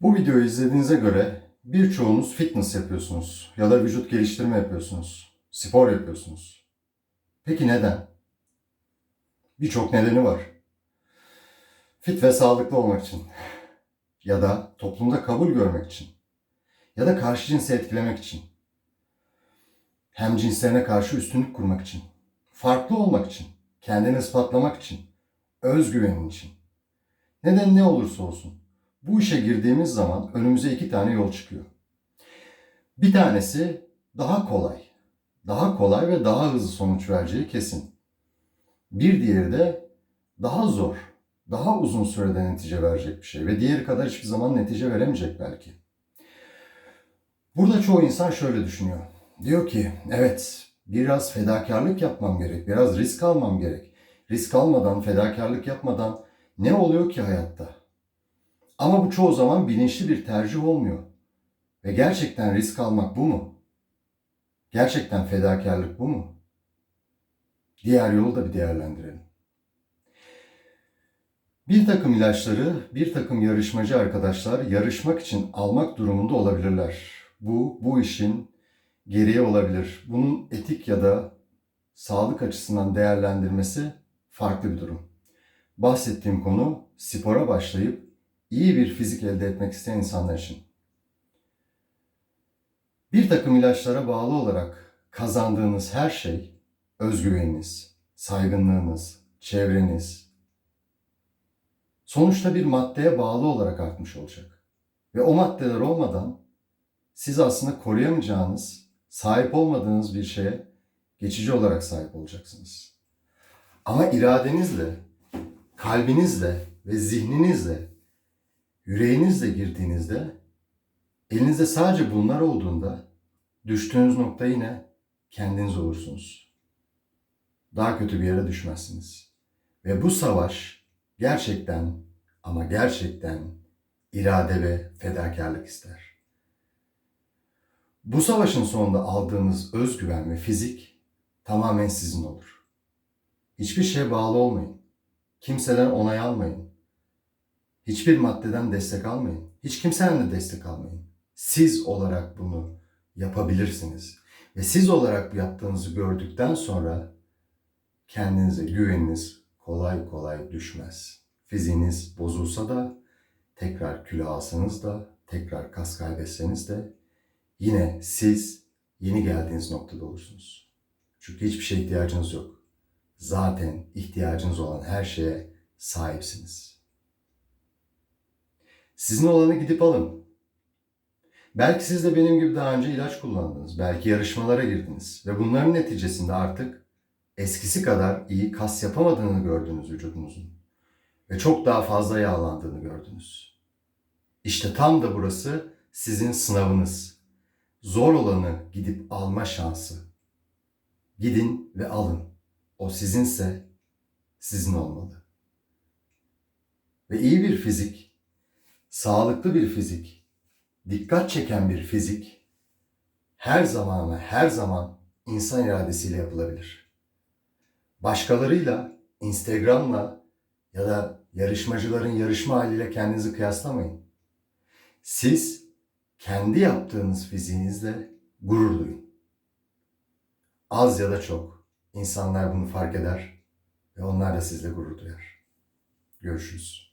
Bu videoyu izlediğinize göre birçoğunuz fitness yapıyorsunuz ya da vücut geliştirme yapıyorsunuz, spor yapıyorsunuz. Peki neden? Birçok nedeni var. Fit ve sağlıklı olmak için ya da toplumda kabul görmek için ya da karşı cinsi etkilemek için. Hem cinslerine karşı üstünlük kurmak için, farklı olmak için, kendini ispatlamak için, özgüvenin için. Neden ne olursa olsun. Bu işe girdiğimiz zaman önümüze iki tane yol çıkıyor. Bir tanesi daha kolay. Daha kolay ve daha hızlı sonuç vereceği kesin. Bir diğeri de daha zor, daha uzun sürede netice verecek bir şey ve diğeri kadar hiçbir zaman netice veremeyecek belki. Burada çoğu insan şöyle düşünüyor. Diyor ki, evet biraz fedakarlık yapmam gerek, biraz risk almam gerek. Risk almadan, fedakarlık yapmadan ne oluyor ki hayatta? Ama bu çoğu zaman bilinçli bir tercih olmuyor. Ve gerçekten risk almak bu mu? Gerçekten fedakarlık bu mu? Diğer yolu da bir değerlendirelim. Bir takım ilaçları bir takım yarışmacı arkadaşlar yarışmak için almak durumunda olabilirler. Bu, bu işin gereği olabilir. Bunun etik ya da sağlık açısından değerlendirmesi farklı bir durum. Bahsettiğim konu spora başlayıp iyi bir fizik elde etmek isteyen insanlar için. Bir takım ilaçlara bağlı olarak kazandığınız her şey, özgüveniniz, saygınlığınız, çevreniz, sonuçta bir maddeye bağlı olarak artmış olacak. Ve o maddeler olmadan siz aslında koruyamayacağınız, sahip olmadığınız bir şeye geçici olarak sahip olacaksınız. Ama iradenizle, kalbinizle ve zihninizle, yüreğinizle girdiğinizde, elinizde sadece bunlar olduğunda düştüğünüz nokta yine kendiniz olursunuz. Daha kötü bir yere düşmezsiniz. Ve bu savaş gerçekten ama gerçekten irade ve fedakarlık ister. Bu savaşın sonunda aldığınız özgüven ve fizik tamamen sizin olur. Hiçbir şeye bağlı olmayın. Kimseden onay almayın. Hiçbir maddeden destek almayın. Hiç kimsenin de destek almayın. Siz olarak bunu yapabilirsiniz. Ve siz olarak yaptığınızı gördükten sonra kendinize güveniniz kolay kolay düşmez. Fiziğiniz bozulsa da tekrar kilo alsanız da tekrar kas kaybetseniz de yine siz yeni geldiğiniz noktada olursunuz. Çünkü hiçbir şeye ihtiyacınız yok. Zaten ihtiyacınız olan her şeye sahipsiniz. Sizin olanı gidip alın. Belki siz de benim gibi daha önce ilaç kullandınız. Belki yarışmalara girdiniz. Ve bunların neticesinde artık eskisi kadar iyi kas yapamadığını gördünüz vücudunuzun. Ve çok daha fazla yağlandığını gördünüz. İşte tam da burası sizin sınavınız. Zor olanı gidip alma şansı. Gidin ve alın. O sizinse sizin olmalı. Ve iyi bir fizik, sağlıklı bir fizik, dikkat çeken bir fizik her zaman ama her zaman insan iradesiyle yapılabilir. Başkalarıyla, Instagram'la ya da yarışmacıların yarışma haliyle kendinizi kıyaslamayın. Siz kendi yaptığınız fiziğinizle gurur duyun. Az ya da çok insanlar bunu fark eder ve onlar da sizle gurur duyar. Görüşürüz.